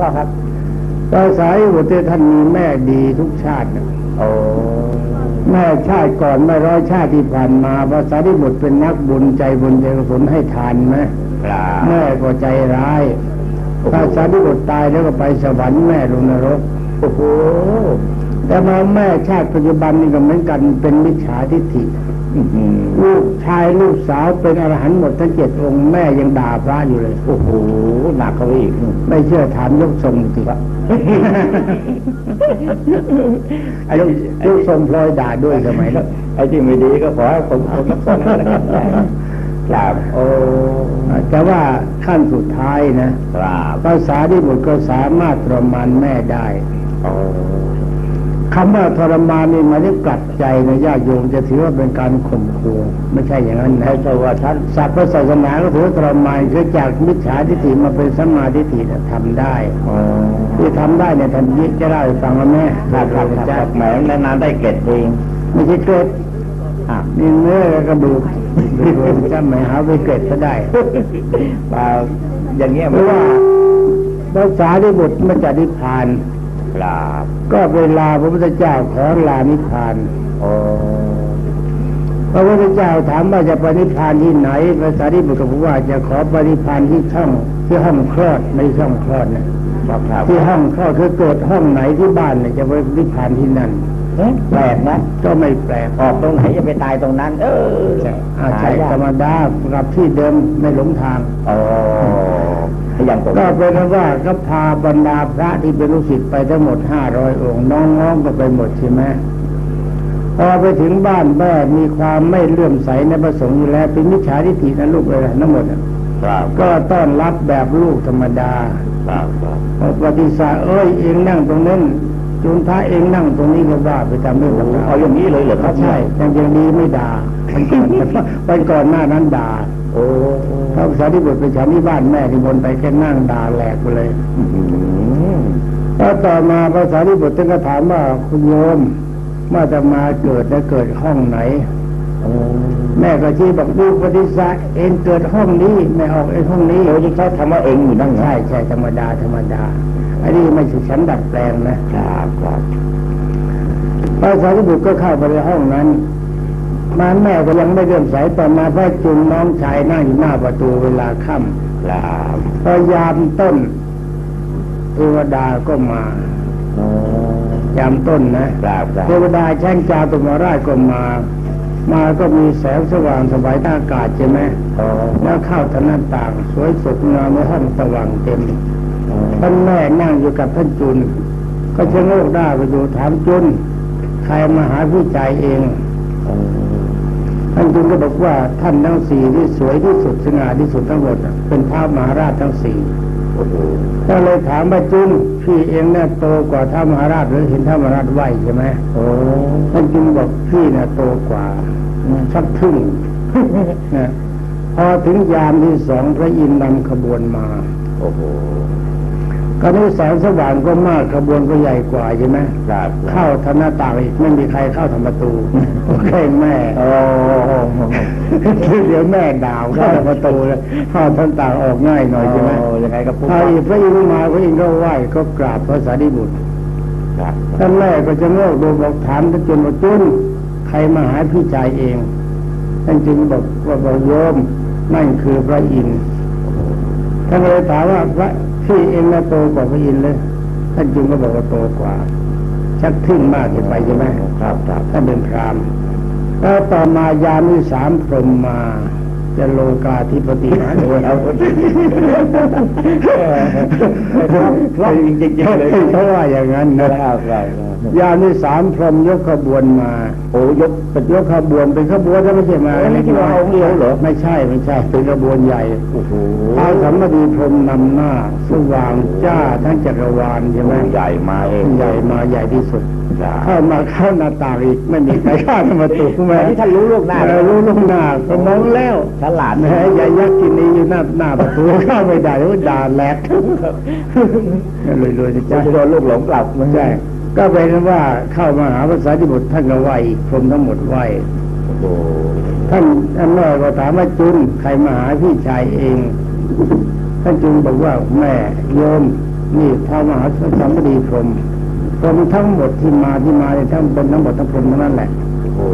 พ่อครับภาษาอิบุตรท่านมีแม่ดีทุกชาตินะโอ้แม่ชาติก่อนไม่ร้อยชาติที่ผ่านมาภาษาอิบุตรเป็นนักบุญใจบุญใจกุศลให้ทานไหมครับแม่ก็ใจร้ายภาษาอิบุตรตายแล้วก็ไปสวรรค์แม่ลงนรกโอ้โหแต่มาแม่ชาติปัจจุบันนี่ก็เหมือนกันเป็นมิจฉาทิฏฐิอื้อหือ ลูกชายลูกสาวเป็นอรหันต์หมดทั้งเจ็ดองค์แม่ยังด่าพระอยู่เลย โอ้โหหนักเข้าไปอีก ไม่เชื่อถามยกทรงสิครับไอ้ยกยกทรงพลอยด่าด้วยทำไมล่ะไอ้ที่ไม่ดีก็ขอให้ผมผมรับคนนั้นแล้วกันครับโอ้แต่ว่าขั้นสุดท้ายนะครับภาษาที่บุตรก็สามารถทรมานแม่ได้โอ้ คำว่าทรมานนี่หมายถึงกลัดใจนะญาติโยมจะถือว่าเป็นการข่มขู่ไม่ใช่อย่างนั้นนะไม่ใช่ว่าท่านศัพท์พระศาสนาก็ถือว่าทรมานคือจากมิจฉาทิฏฐิมาเป็นสัมมาทิฏฐิน่ะทำได้โอ้ที่ทำได้เนี่ยท่านยิจะเล่าให้ฟังว่าแม่ครับครับครับแหมนานๆได้เกร็ดเองไม่ใช่เกล็ดอะนี่เนื้อและกระดูกรวมๆจะไม่หาไปเกล็ดก็ได้เปล่าอย่างเงี้ยเพราะว่าภาษาที่บุตรมาจากนิพพาน ครับก็เวลาพระพุทธเจ้าขอลานิพพานโอ้พระพุทธเจ้าถามว่าจะไปนิพพานที่ไหนภาษาที่บุตรก็บอกว่าจะขอไปนิพพานที่ช่องที่ห้องคลอดในช่องคลอดนะครับครับที่ห้องคลอดคือเกิดห้องไหนที่บ้านเนี่ยจะไปนิพพานที่นั่นเอ๊ะแปลกนะก็ไม่แปลกออกตรงไหนจะไปตายตรงนั้น เอออาใช่หายากธรรมดากับที่เดิมไม่หลงทางโอ้ อย่างก็เป็นว่าก็พาบรรดาพระที่เป็นลูกศิษย์ไปทั้งหมดห้าร้อยองค์น้องๆก็ไปหมดใช่ไหมพอไปถึงบ้านแม่มีความไม่เลื่อมใสในประสงค์อยู่แล้วเป็นมิจฉาทิฏฐินะลูกเลยนะทั้งหมดก็ต้อนรับแบบลูกธรรมดาปฏิสาเอ้ยเองนั่งตรงนั้นจุนท้าเองนั่งตรงนี้ก็ว่าไปตามเรื่องของเอาอย่างนี้เลยเหรอครับใช่ยังอย่างนี้ไม่ด่ามันก่อนไปก่อนหน้านั้นด่า พระภาษาที่บุตรไปฉันที่บ้านแม่ที่บนไปแค่นั่งด่าแหลกไปเลยอื้อหือแล้วต่อมาภาษาที่บุตรท่านก็ถามว่าคุณโยมเมื่อจะมาเกิดแล้วเกิดห้องไหนโอ้แม่ก็ชี้บอกดูปฏิสาเองเกิดห้องนี้แม่ออกไอ้ห้องนี้โอ้ที่เขาทำว่าเองอยู่นั่งไงใช่ใช่ธรรมดาธรรมดาอันนี้ไม่ใช่ฉันดัดแปลงนะครับครับภาษาที่บุตรก็เข้าไปในห้องนั้น มาแม่ก็ยังไม่เริ่อมใสต่อมาพระจุนน้องชายนั่งอยู่หน้าประตูเวลาค่ครับำพอยามต้นเทวดาก็มาโอ้ยามต้นนะครับครับเทวดาแช่งจาตุมาราชก็มา มาก็มีแสงสว่างสบายทางอากาศใช่ไหมโอ้แล้วเข้าทางหน้าต่าง สวยสดงามในห้องสว่างเต็มโอ้ท่านแม่นั่งอยู่กับท่านจุน ก็ชะโงกหน้าไปดูถามจุน ใครมาหาพี่ใจเองโอ้ ท่านจุนก็บอกว่าท่านทั้งสี่ที่สวยที่สุดสง่าที่สุดทั้งหมดน่ะเป็นท้าวมหาราชทั้งสี่โอ้โหก็เลยถามว่าจุนพี่เองเนี่ยโตกว่าท้าวมหาราชหรือเห็นท้าวมหาราชไหวใช่ไหมโอ้ท่านจุนบอกพี่น่ะโตกว่าสักครึ่งนะพอถึงยามที่สองพระอินทร์นำขบวนมา โอ้โห ก็นี้แสงสว่างก็มากขบวนก็ใหญ่กว่าใช่ไหมครับเข้าทางหน้าต่างอีกไม่มีใครเข้าทางประตูแค่แม่โอ้เดี๋ยวแม่ด่าวเข้าทางประตูเลยเข้าทางต่างออกง่ายหน่อยใช่ไหมโยังไงก็พูดพออีกพระอินทร์มาพระอินทร์ก็ไหว้ก็กราบพระสารีบุตรครับท่านแม่ก็จะโงกดูบอกถามท่านจุนบอกจุนใครมาหาพี่ชายเองท่านจึงบอกว่าบอกโยมนั่นคือพระอินทร์ท่านเลยถามว่าพระ พี่เองน่ะโตกว่าพระอินทร์เลยท่านจึงก็บอกว่าโตกว่า ชักทึ่งมากเกินไปใช่ไหมครับครับท่านเป็นพรามแล้วต่อมายามที่สามพรหมมาจะโลกาธิปติมาโดยเอาคล่องจริงๆเลยเขาว่าอย่างนั้นคนะรับครับ ยามที่สามพรหมยกขบวนมาโอ้ยกยกขบวนเป็นขบวนแล้วไม่ใช่มาเอ้ยไม่ใช่มาองค์เดียวเหรอไม่ใช่ไม่ใช่เป็นขบวนใหญ่โอ้โหท้าวสัมมาดีพรหมนำหน้าสว่างจ้าทั้งจักรวาลใช่ไหมใหญ่มาเองใหญ่มาใหญ่ที่สุดครับเข้ามาเข้าหน้าต่างอีกไม่มีใครเข้ามาตูแม่อันนี้ท่านรู้ล่วงหน้าเออรู้ล่วงหน้าก็มองแล้วฉลาดแหมยายักษ์กินนี้อยู่หน้าหน้าประตูเข้าไม่ได้โอ้ยด่าแหลกเลยเลยๆจะจะจ้าโดนลูกหลงกลับมันใช่ ก็เป็นว่าเข้ามาหาภาษาที่บุตรท่านก็ไหวพรหมทั้งหมดไหวโอ้โหท่านท่านแม่ก็ถามว่าจุนใครมาหาพี่ชายเอง ท่านจุนบอกว่าแม่โยมนี่ท้าวมหาสัมปดีพรหมพรหมทั้งหมดที่มาที่มาเนี่ยทั้งเป็นทั้งหมดทั้งพรหมทั้งนั้นแหละโอ้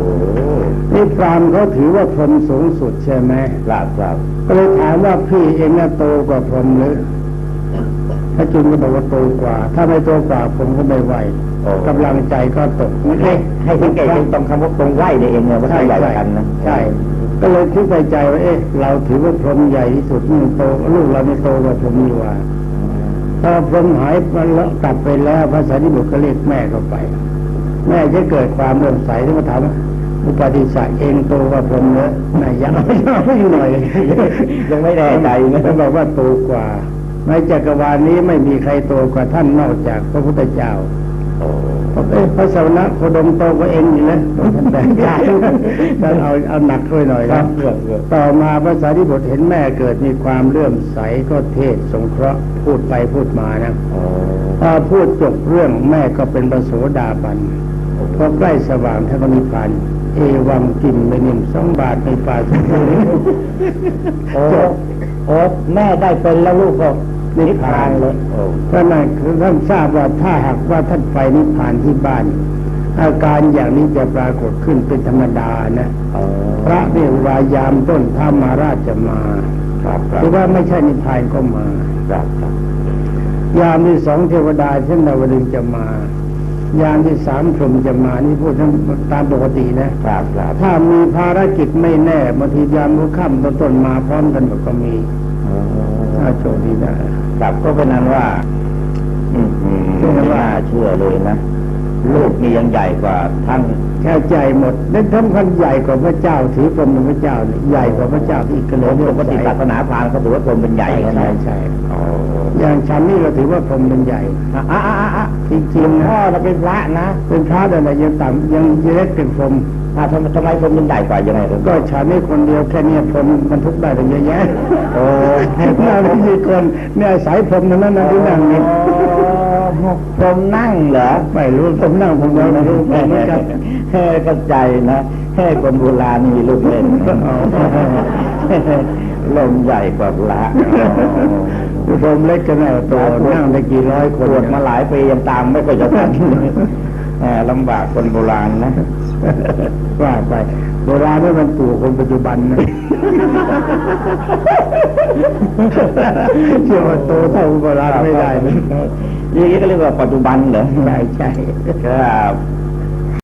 นี่พรามเขาถือว่าพรหมสูงสุดใช่ไหมครับครับก็เลยถามว่าพี่เองน่ะโตกว่าพรหมหรือพระจุลก็บอกว่าโตกว่า ถ้าไม่โตกว่าผมก็ไม่ไหว กำลังใจก็ตกให้ให้สังเกตตรงคำว่าตรงไหวเนี่ยเองเนี่ยว่าใช่ใหญ่ใช่กันนะใช่ก็เลยคิดในใจว่าเอ๊ะเราถือว่าพรหมใหญ่ที่สุดนี่โตลูกเราไม่โตกว่าพรหมนี่หว่าพอพรหมหายไปแล้วกลับไปแล้วภาษาที่บุตรก็เรียกแม่เข้าไป แม่จะเกิดความเริ่อมใสที่มาถามว่าอุปติสสะเองโตกว่าพรหมเนอะแม่ยังไม่อยู่หน่อยยังไม่แน่ใจนะท่านบอกว่าโตกว่าในจักรวาลนี้ไม่มีใครโตกว่าท่านนอกจากพระพุทธเจ้า โอ้บอกเอ้ยพระสวนะโคดมโตกว่าเองอยู่นะท่านแบกใจท่านเอาเอาหนักด้วยหน่อยครันะบเกือบเกือบต่อมาพระสารีบุตรเห็นแม่เกิดมีความเลื่อมใสก็เทศสงเคราะห์พูดไปพูดมานะโอ้พอพูดจบเรื่องแม่ก็เป็นประโสดาบันพอใกล้สว่างท่านก็นิพพานเอวังกินไปนิ่มสองบาทในป่าสุดโอ้โอ้แม่ได้เป็นแล้วลูกก็ นิพพานเลยโอ้ท่านนั้นคือท่านทราบว่าถ้าหากว่าท่านไปนิพพานที่บ้าน อาการอย่างนี้จะปรากฏขึ้นเป็นธรรมดานะโอ้พระเรียกวายามต้นถ้ามาราชจะมาครับครัหบรือว่าไม่ใช่นิพพานก็มาครับครับยามที่สองเทวดาเช่นดาวดึงส์จะมายามที่สามพรหมจะมานี่พูดตามปกตินะครับครับถ้ามีภารกิจไม่แน่บางทียามหัวค่ำต้นต้นมาพร้อมกันก็มี โอ้ถ้าโชคดีนะครับก็เป็นนั้นว่าอืมอืมไม่น่าเชื่อเลยนะลูกนี่ยังใหญ่กว่าทั้งแค่ใจหมดและสำคัญใหญ่กว่าพระเจ้าถือพรหมเป็นพระเจ้าเนี่ยใหญ่กว่าพระเจ้าที่กระผเลยมเรื่ปองกติศาสนาพราหมณ์เขาถือว่าตนเป็นใหญ่ใช่กันใช่นะใช่โอ้อย่างฉันนี่เราถือว่าพรหมเป็นใหญ่อะอะอะอะจริงๆพ่อนะเราเป็นพระนะเป็นพระแต่ไหนยังต่ำยังเล็กเป็นพรหม อะทำไมทำไมคนเป็นใหญ่กว่ายังไงครับก็ฉันนี่คนเดียวแค่เนี้พรหมบรรทุกได้ตั้งเยอะแยะโอ้น่าไม่มีคนเนี่ยสายพรหมทั้งนั้นนะที่นั่งนี่ผมนั่งเหรอไม่รู้ผมนั่งผมก็ไม่รู้ผมเหมือนกันเฮ้เข้าใจนะเฮ้คนโบราณมีลูกเล่นอ๋อลมใหญ่กว่าพระพรหมเล็กกันแน่ตัวนั่งได้กี่ร้อยคปนวดมาหลายปียังตามไม่ค่อยจะทันแหมลำบากคนโบราณนะ ว่าไปโบราณนี่มันปู่คนปัจจุบันนะเชื่อว่าโตเท่าโบราณไม่ได้นะอย่างนี้ก็เรียกว่าปัจจุบันเหรอใช่ใช่ครับ